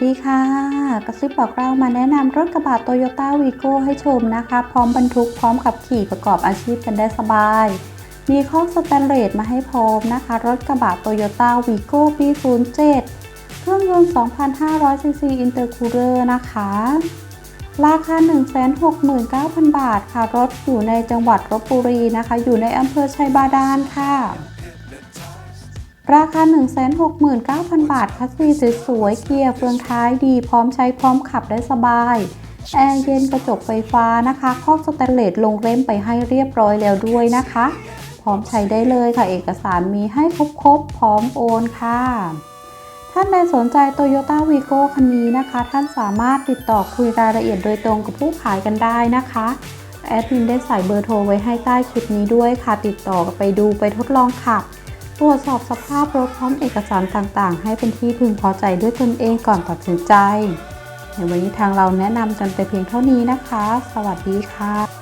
ดีค่ะ กระซิบบอกเรามาแนะนำรถกระบะโตโยต้าวีโก้ให้ชมนะคะ พร้อมบรรทุกพร้อมขับขี่ประกอบอาชีพกันได้สบาย มีข้อสแตนเลสมาให้พร้อมนะคะ รถกระบะโตโยต้าวีโก้ปี 07 เครื่องยนต์ 2,500ซีซีอินเตอร์คูลเลอร์นะคะ ราคา 169,000 บาทค่ะ รถอยู่ในจังหวัดลบบุรีนะคะ อยู่ในอำเภอชัยบาดาลค่ะ ราคา 169,000 บาทคัสซีสวยๆเกียร์เฟืองท้ายดี พร้อมใช้พร้อมขับได้สบาย แอร์เย็นกระจกไฟฟ้านะคะ ครอบสแตนเลสลงเล่มไปให้เรียบร้อยแล้วด้วยนะคะ พร้อมใช้ได้เลยค่ะ เอกสารมีให้ครบๆ พร้อมโอนค่ะ ท่านใดสนใจ Toyota v i g o คันนี้นะคะ ท่านสามารถติดต่อคุยรายละเอียดโดยตรงกับผู้ขายกันได้นะคะแอดมินได้ใส่เบอร์โทรไว้ให้ใต้คลิปนี้ด้วยค่ะ ติดต่อไปดูไปทดลองขับ ตรวจสอบสภาพรถพร้อมเอกสารต่างๆ ให้เป็นที่พึงพอใจด้วยตนเองก่อนตัดสินใจ ในวันนี้ทางเราแนะนำกันไปเพียงเท่านี้นะคะ สวัสดีค่ะ